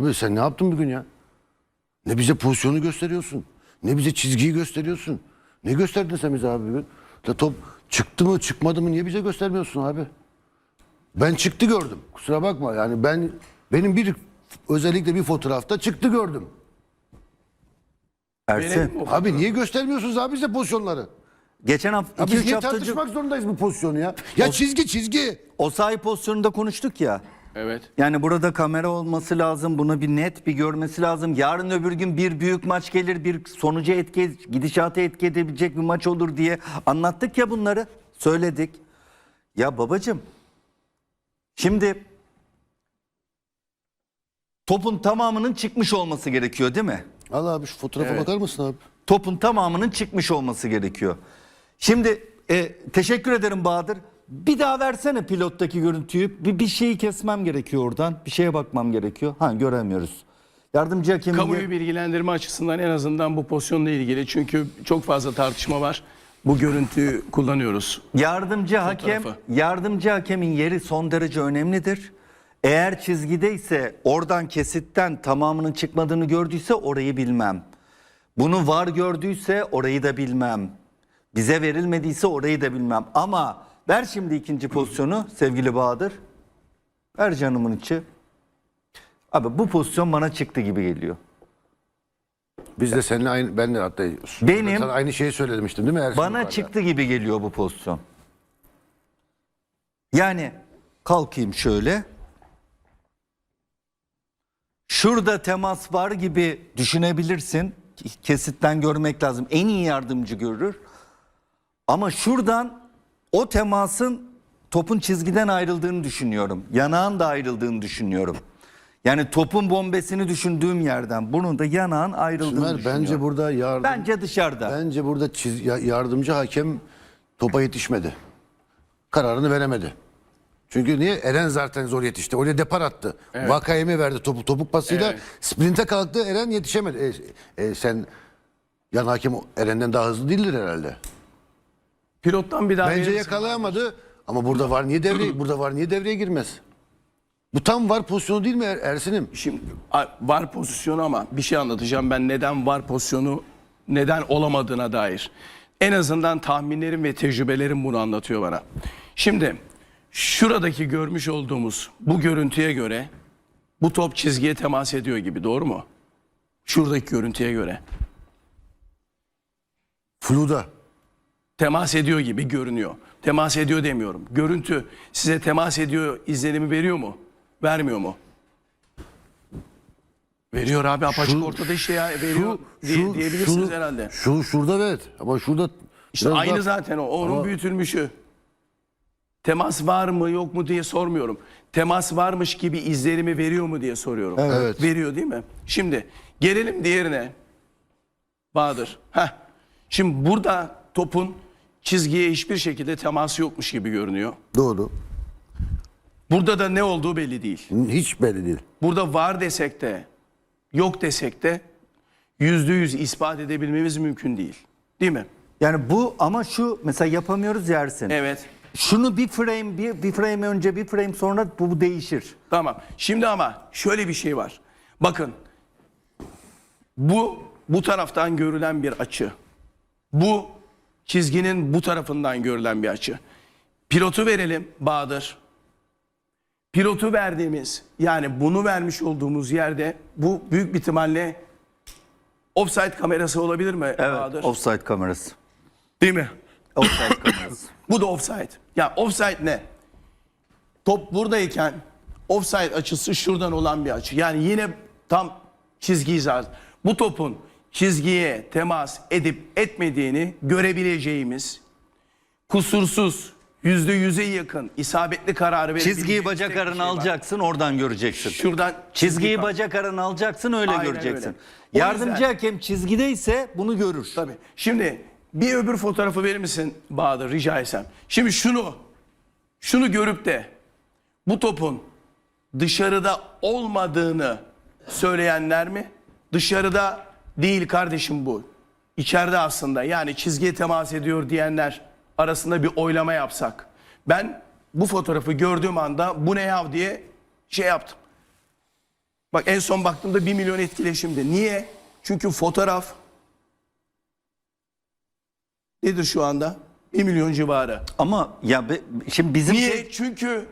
Abi sen ne yaptın bugün ya? Ne bize pozisyonu gösteriyorsun. Ne bize çizgiyi gösteriyorsun. Ne gösterdin sen bize abi bugün? La top çıktı mı çıkmadı mı niye bize göstermiyorsun abi? Ben çıktı gördüm. Kusura bakma yani ben benim bir özellikle bir fotoğrafta çıktı gördüm. Ersin. Abi niye göstermiyorsunuz abi bize pozisyonları? Geçen hafta Ya 2 biz 3 niye hafta tartışmak zorundayız bu pozisyonu ya? Ya çizgi çizgi. o sahi pozisyonunda konuştuk ya. Evet. Yani burada kamera olması lazım. Bunu bir net bir görmesi lazım. Yarın öbür gün bir büyük maç gelir. Bir sonuca etki, gidişata etki edebilecek bir maç olur diye anlattık ya bunları. Söyledik. Ya babacım. Şimdi topun tamamının çıkmış olması gerekiyor değil mi? Al abi şu fotoğrafa Evet. bakar mısın abi? Topun tamamının çıkmış olması gerekiyor. Şimdi e, teşekkür ederim Bahadır. Bir daha versene pilottaki görüntüyü. Bir, bir şeyi kesmem gerekiyor oradan. Bir şeye bakmam gerekiyor. Ha göremiyoruz. Yardımcı hakemin Kamuoyu bilgilendirme açısından en azından bu pozisyonla ilgili çünkü çok fazla tartışma var. Bu görüntüyü kullanıyoruz. yardımcı hakem Fotoğrafı. yardımcı hakemin yeri son derece önemlidir. Eğer çizgideyse oradan kesitten tamamının çıkmadığını gördüyse orayı bilmem. Bunu var gördüyse orayı da bilmem. Bize verilmediyse orayı da bilmem. Ama ver şimdi ikinci pozisyonu sevgili Bahadır. Ver canımın içi. Abi bu pozisyon bana çıktı gibi geliyor. Biz de seninle aynı ben de hatta Benim- sana aynı şeyi söylemiştim değil mi Ersin Bana yukarıda? çıktı gibi geliyor bu pozisyon. Yani kalkayım şöyle. Şurada temas var gibi düşünebilirsin. Kesitten görmek lazım. En iyi yardımcı görür. Ama şuradan o temasın topun çizgiden ayrıldığını düşünüyorum. Yanağın da ayrıldığını düşünüyorum. Yani topun bombesini düşündüğüm yerden bunun da yanağın ayrıldığını Sümer, düşünüyorum. bence burada yardım Bence dışarıda. bence burada çiz- ya- yardımcı hakem topa yetişmedi. Kararını veremedi. Çünkü niye? Eren zaten zor yetişti. Oraya depar attı. Vakayeme verdi topu. Topuk pasıyla Evet. sprinte kalktı. Eren yetişemedi. E, e, sen yan hakem Eren'den daha hızlı değildir herhalde. Pilottan bir daha Bence verirsin. yakalayamadı. Ama burada var niye devreye burada var niye devreye girmez? Bu tam var pozisyonu değil mi Er- Ersin'im? Şimdi a- var pozisyonu ama bir şey anlatacağım ben neden var pozisyonu neden olamadığına dair. En azından tahminlerim ve tecrübelerim bunu anlatıyor bana. Şimdi şuradaki görmüş olduğumuz bu görüntüye göre bu top çizgiye temas ediyor gibi doğru mu? Şuradaki görüntüye göre Fluda. Temas ediyor gibi görünüyor. Temas ediyor demiyorum. Görüntü size temas ediyor izlenimi veriyor mu? Vermiyor mu? Veriyor abi apaçık Şu- ortada işte ya veriyor diye, şu- diyebilirsiniz şu- herhalde. Şu şurada evet ama şurada İşte biraz aynı daha- zaten o. Onun Ama- büyütülmüşü. Temas var mı yok mu diye sormuyorum. Temas varmış gibi izlenimi veriyor mu diye soruyorum. Evet. Veriyor değil mi? Şimdi gelelim diğerine. Bahadır. Heh. Şimdi burada topun çizgiye hiçbir şekilde teması yokmuş gibi görünüyor. Doğru. Burada da ne olduğu belli değil. Hiç belli değil. Burada var desek de yok desek de yüzde yüz ispat edebilmemiz mümkün değil. Değil mi? Yani bu ama şu mesela yapamıyoruz yersin. Evet. Şunu bir frame bir, bir frame önce bir frame sonra bu, bu değişir. Tamam. Şimdi ama şöyle bir şey var. Bakın. Bu bu taraftan görülen bir açı. Bu çizginin bu tarafından görülen bir açı. Pilotu verelim Bahadır. Pilotu verdiğimiz yani bunu vermiş olduğumuz yerde bu büyük bir ihtimalle offside kamerası olabilir mi Bahadır? Offside kamerası. Değil mi? Offside kamerası. Bu da offside. Ya offside ne? Top buradayken offside açısı şuradan olan bir açı. Yani yine tam çizgi hizası. Bu topun çizgiye temas edip etmediğini görebileceğimiz kusursuz yüzde yüze yakın isabetli kararı Çizgiyi verebileceğimiz bacak tek bir arana şey var. alacaksın oradan göreceksin. Şuradan Çizgiyi çizgi- bacak arana alacaksın öyle Aynen göreceksin. öyle. O Yardımcı yüzden- hakem çizgideyse bunu görür. Tabii. Şimdi bir öbür fotoğrafı verir misin Bahadır rica etsem. Şimdi şunu şunu görüp de bu topun dışarıda olmadığını söyleyenler mi? Dışarıda değil kardeşim bu. İçeride aslında yani çizgiye temas ediyor diyenler arasında bir oylama yapsak. Ben bu fotoğrafı gördüğüm anda bu ne yav diye şey yaptım. Bak en son baktığımda 1 milyon etkileşimdi. Niye? Çünkü fotoğraf nedir şu anda? 1 milyon civarı. Ama ya be- şimdi bizim Niye? te- Çünkü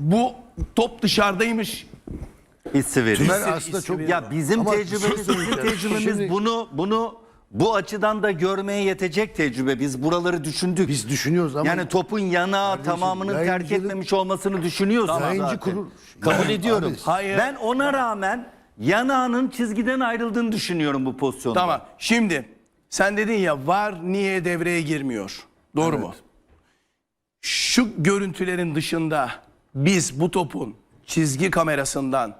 bu top dışarıdaymış. Hissi veriyor. Ben Hissi- aslında çok Ya bizim Ama tecrübemiz, bizim tecrübemiz Şimdi- bunu bunu bu açıdan da görmeye yetecek tecrübe. Biz buraları düşündük. Biz düşünüyoruz ama yani topun yanağı tamamının terk yayıncılık- etmemiş olmasını düşünüyoruz Yayıncı zaten. kurul- Kabul Abi, ediyorum. hayır. Ben ona rağmen yanağının çizgiden ayrıldığını düşünüyorum bu pozisyonda. Tamam. Şimdi sen dedin ya var niye devreye girmiyor? Doğru mu? Şu görüntülerin dışında biz bu topun çizgi kamerasından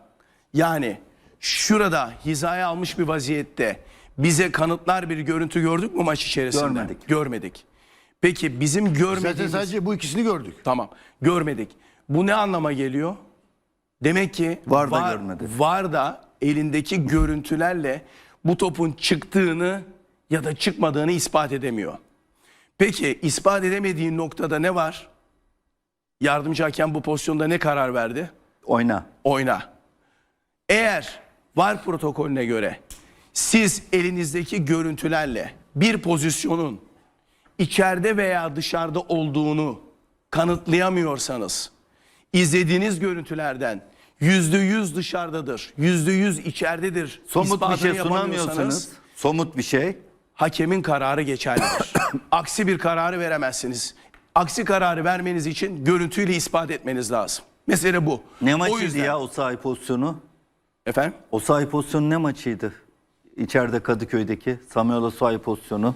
yani şurada hizaya almış bir vaziyette bize kanıtlar bir görüntü gördük mü maç içerisinde? Görmedik. Görmedik. Peki bizim zaten görmediğimiz sadece bu ikisini gördük. Tamam. Görmedik. Bu ne anlama geliyor? Demek ki Var da görmedi. Var da elindeki görüntülerle bu topun çıktığını ya da çıkmadığını ispat edemiyor. Peki ispat edemediği noktada ne var? Yardımcı hakem bu pozisyonda ne karar verdi? Oyna. Oyna. Eğer var protokolüne göre siz elinizdeki görüntülerle bir pozisyonun içeride veya dışarıda olduğunu kanıtlayamıyorsanız izlediğiniz görüntülerden yüzde yüz dışarıdadır, yüzde yüz içeridedir Somut bir şey sunamıyorsanız, somut bir şey. hakemin kararı geçerlidir. Aksi bir kararı veremezsiniz. Aksi kararı vermeniz için görüntüyle ispat etmeniz lazım. Mesele bu. Ne maçıydı yüzden- ya o sahi pozisyonu? Efendim? O sahi pozisyonu ne maçıydı? İçeride Kadıköy'deki Samuel Osayi pozisyonu.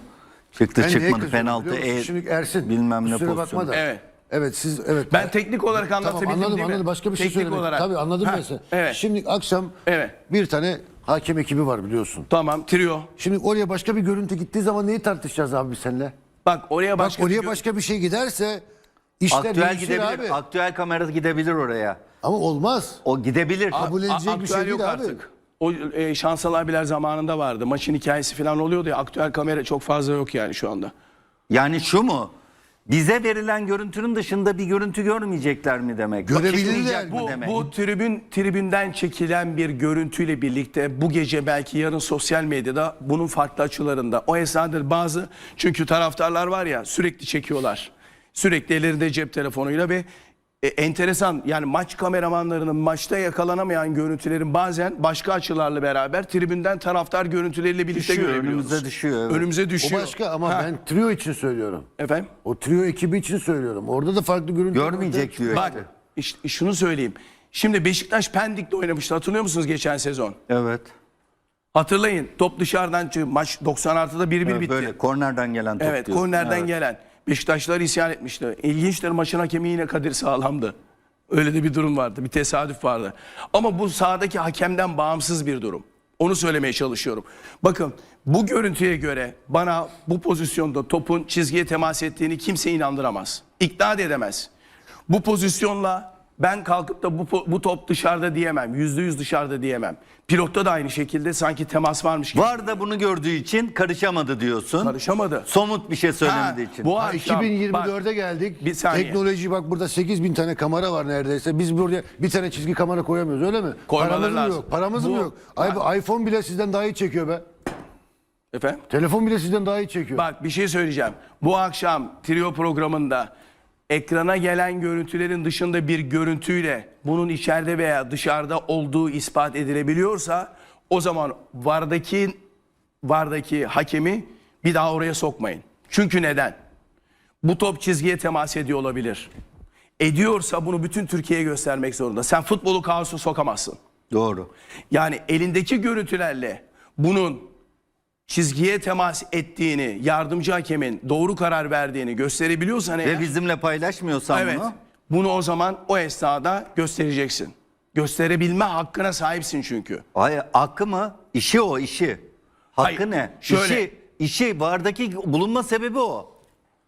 Çıktı Ben neye çıkmadı kızıyorum penaltı. biliyor musun? el- Şimdi Ersin bilmem ne kusura bakma pozisyonu. da. Evet. Evet siz evet. Ben teknik olarak Tamam anlatabildim anladım değil mi? anladım başka bir şey Teknik söylemek. olarak. Tabii anladım Ha, ben seni. Evet. Şimdi akşam Evet. bir tane hakem ekibi var biliyorsun. Tamam trio. Şimdi oraya başka bir görüntü gittiği zaman neyi tartışacağız abi biz seninle? Bak oraya Bak başka oraya bir- başka bir şey giderse işler Aktüel değişir gidebilir. abi. Aktüel kamera gidebilir oraya. Ama olmaz. O gidebilir. Kabul A- edilecek bir aktüel şey yok değil abi. artık. O e, Şansal abiler zamanında vardı. Maçın hikayesi falan oluyordu ya. Aktüel kamera çok fazla yok yani şu anda. Yani şu mu? Bize verilen görüntünün dışında bir görüntü görmeyecekler mi demek? Görebilirler. Bakılmayacak mı Bu, demek? bu tribün tribünden çekilen bir görüntüyle birlikte bu gece belki yarın sosyal medyada bunun farklı açılarında o esnada bazı çünkü taraftarlar var ya sürekli çekiyorlar. Sürekli ellerinde cep telefonuyla ve e, enteresan yani maç kameramanlarının maçta yakalanamayan görüntülerin bazen başka açılarla beraber tribünden taraftar görüntüleriyle birlikte Düşüyor, görebiliyoruz. önümüze düşüyor, evet. Önümüze O düşüyor. başka ama Ha, ben trio için söylüyorum. efendim O trio ekibi için söylüyorum. Orada da farklı görüntü Görmeyecek diyor bak işte. şunu söyleyeyim. Şimdi Beşiktaş Pendik'te oynamıştı hatırlıyor musunuz geçen sezon? Evet. Hatırlayın top dışarıdan çıktı. Maç 90 artıda 1-1 bitti. Böyle kornerden gelen top evet diyorsun. kornerden Evet. gelen. Beşiktaşlar isyan etmişti. İlginçtir maçın hakemi yine Kadir Sağlam'dı. Öyle de bir durum vardı. Bir tesadüf vardı. Ama bu sahadaki hakemden bağımsız bir durum. Onu söylemeye çalışıyorum. Bakın bu görüntüye göre bana bu pozisyonda topun çizgiye temas ettiğini kimse inandıramaz. İkna edemez. Bu pozisyonla ben kalkıp da bu, bu top dışarıda diyemem. Yüzde yüz dışarıda diyemem. Pilotta da aynı şekilde sanki temas varmış gibi. Var da bunu gördüğü için karışamadı diyorsun. Karışamadı. Somut bir şey Ha, söylemediği için. bu Ha, akşam, 2024'e bak, geldik. Bir saniye. Teknoloji bak burada 8 bin tane kamera var neredeyse. Biz buraya bir tane çizgi kamera koyamıyoruz öyle mi? Koymaları Paramız mı lazım. yok? Paramız mı Bu- yok? Ay, iPhone bile sizden daha iyi çekiyor be. Efendim? Telefon bile sizden daha iyi çekiyor. Bak bir şey söyleyeceğim. Bu akşam trio programında ekrana gelen görüntülerin dışında bir görüntüyle bunun içeride veya dışarıda olduğu ispat edilebiliyorsa o zaman vardaki vardaki hakemi bir daha oraya sokmayın. Çünkü neden? Bu top çizgiye temas ediyor olabilir. Ediyorsa bunu bütün Türkiye'ye göstermek zorunda. Sen futbolu kaosu sokamazsın. Doğru. Yani elindeki görüntülerle bunun çizgiye temas ettiğini, yardımcı hakemin doğru karar verdiğini gösterebiliyorsan eğer, Ve bizimle paylaşmıyorsan evet, bunu. bunu o zaman o esnada göstereceksin. Gösterebilme hakkına sahipsin çünkü. Ay, hakkı mı? İşi o işi. Hakkı Hayır, ne? şöyle. İşi, işi vardaki bulunma sebebi o.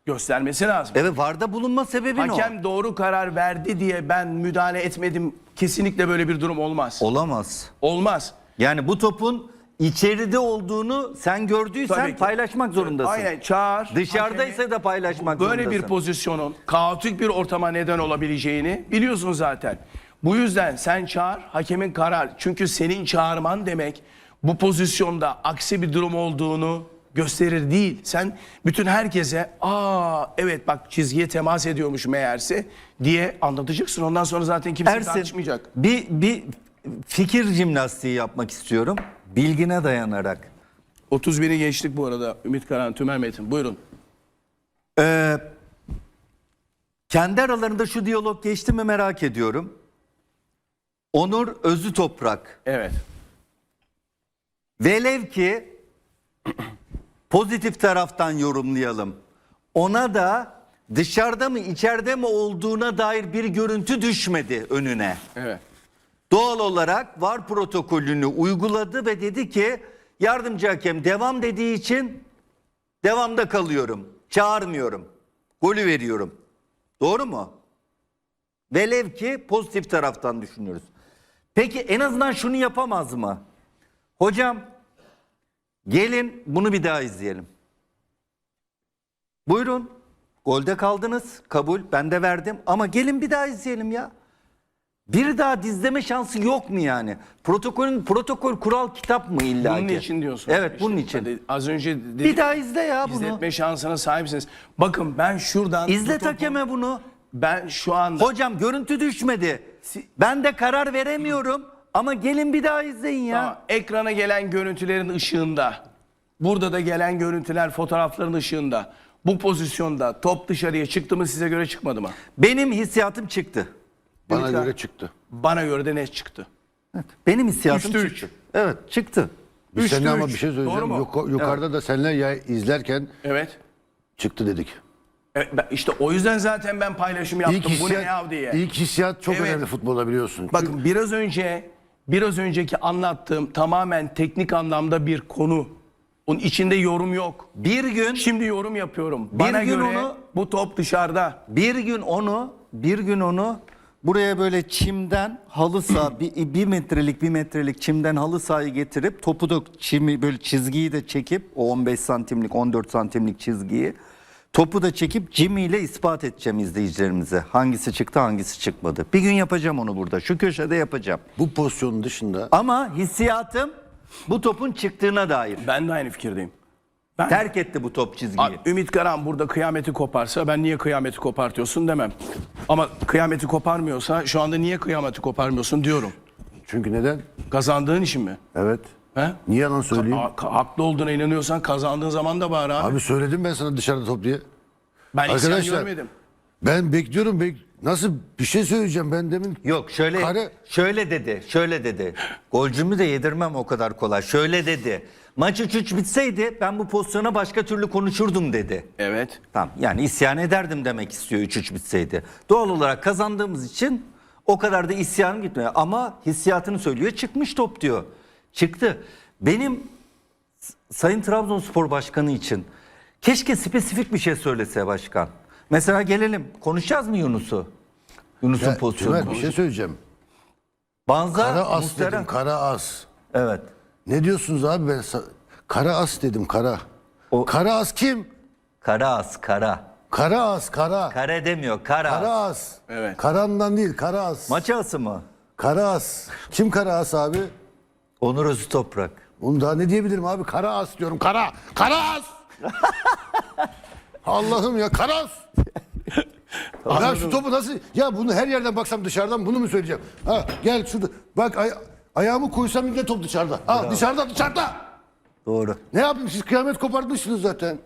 Göstermesi lazım. Evet varda bulunma sebebi ne o? Hakem doğru karar verdi diye ben müdahale etmedim. Kesinlikle böyle bir durum olmaz. Olamaz. Olmaz. Yani bu topun içeride olduğunu sen gördüysen Tabii ki. paylaşmak zorundasın. Aynen çağır. Dışarıdaysa da paylaşmak Böyle bir zorundasın. pozisyonun kaotik bir ortama neden olabileceğini biliyorsun zaten. Bu yüzden sen çağır, hakemin karar. Çünkü senin çağırman demek bu pozisyonda aksi bir durum olduğunu gösterir değil. Sen bütün herkese aa evet bak çizgiye temas ediyormuş meğerse diye anlatacaksın. Ondan sonra zaten kimse Ersin tartışmayacak. bir, bir fikir jimnastiği yapmak istiyorum. Bilgine dayanarak. 31'i geçtik bu arada Ümit Karan, Tümer Metin. Buyurun. Ee, kendi aralarında şu diyalog geçti mi merak ediyorum. Onur Özü Toprak. Evet. Velev ki pozitif taraftan yorumlayalım. Ona da dışarıda mı içeride mi olduğuna dair bir görüntü düşmedi önüne. Evet. Doğal olarak VAR protokolünü uyguladı ve dedi ki yardımcı hakem devam dediği için devamda kalıyorum. Çağırmıyorum. Golü veriyorum. Doğru mu? Velev ki pozitif taraftan düşünüyoruz. Peki en azından şunu yapamaz mı? Hocam gelin bunu bir daha izleyelim. Buyurun. Golde kaldınız. Kabul. Ben de verdim. Ama gelin bir daha izleyelim ya. Bir daha dizleme şansı yok mu yani? Protokolün protokol kural kitap mı illa Bunun ki? için diyorsun. Evet İşte bunun için. hadi Az önce dedik, Bir daha izle ya bunu. izletme şansına sahipsiniz. Bakın ben şuradan İzlet hakeme bunu. Ben şu anda Hocam görüntü düşmedi. Ben de karar veremiyorum ama gelin bir daha izleyin ya. Tamam, ekrana gelen görüntülerin ışığında, burada da gelen görüntüler fotoğrafların ışığında, bu pozisyonda top dışarıya çıktı mı size göre çıkmadı mı? Benim hissiyatım çıktı. Bana göre çıktı. Bana göre de net çıktı. Benim hissiyatım Üçte çıktı. üç. Evet çıktı. Biz Üçte seninle ama üç. bir şey Doğru söyleyeceğim. mu? Yuka- yukarıda da seninle ya izlerken Evet. çıktı dedik. Evet, ben- işte o yüzden zaten ben paylaşım yaptım. İlk bu ne hissiyat, ya diye. ilk hissiyat çok Evet. önemli futbolda biliyorsun. Bakın biraz önce biraz önceki anlattığım tamamen teknik anlamda bir konu. Onun içinde yorum yok. Bir gün Şimdi yorum yapıyorum. Bana gün göre onu- bu top dışarıda. bir gün onu bir gün onu buraya böyle çimden halı saha bir, bir metrelik bir metrelik çimden halı sahayı getirip topu da çimi böyle çizgiyi de çekip o 15 santimlik 14 santimlik çizgiyi topu da çekip Jimmy ile ispat edeceğim izleyicilerimize. Hangisi çıktı hangisi çıkmadı. Bir gün yapacağım onu burada. Şu köşede yapacağım. Bu pozisyonun dışında Ama hissiyatım bu topun çıktığına dair. Ben de aynı fikirdeyim. Ben Terk etti bu top çizgiyi. Abi, Ümit Karan burada kıyameti koparsa ben niye kıyameti kopartıyorsun demem. Ama kıyameti koparmıyorsa şu anda niye kıyameti koparmıyorsun diyorum. çünkü neden? Kazandığın için mi? Evet. He? Niye yalan söyleyeyim? Ha- ka- haklı olduğuna inanıyorsan kazandığın zaman da bağır abi. Abi söyledim ben sana dışarıda top diye. ben Arkadaşlar görmedim. ben bekliyorum. Bek Nasıl bir şey söyleyeceğim ben demin. Yok şöyle Kare- şöyle dedi. Şöyle dedi. Golcümü de yedirmem o kadar kolay. Şöyle dedi. Maç 3-3 bitseydi ben bu pozisyona başka türlü konuşurdum dedi. Evet. Tamam yani isyan ederdim demek istiyor 3-3 bitseydi. Doğal olarak kazandığımız için o kadar da isyanım gitmiyor. Ama hissiyatını söylüyor çıkmış top diyor. Çıktı. Benim Sayın Trabzonspor Başkanı için keşke spesifik bir şey söylese başkan. Mesela gelelim konuşacağız mı Yunus'u? Yunus'un Ya, pozisyonu. Tümer bir şey söyleyeceğim. Banza Kara as muhterem. dedim. Kara as. Evet. Ne diyorsunuz abi ben sa- kara as dedim kara. O- Kara as kim? Kara as kara. Kara as kara. Kare demiyor kara. Kara as. as. Evet. Karandan değil kara as. Maç ası mı? Kara as. Kim kara as abi? Onur Özü Toprak. Onu daha ne diyebilirim abi? Kara as diyorum. Kara. Kara as. Allah'ım ya kara as. ya şu topu nasıl? Ya bunu her yerden baksam dışarıdan bunu mu söyleyeceğim? Ha gel şurada. Bak ay- ayağımı koysam yine top dışarıda. Ha dışarıda dışarıda. Doğru. Ne yapayım siz kıyamet kopartmışsınız zaten.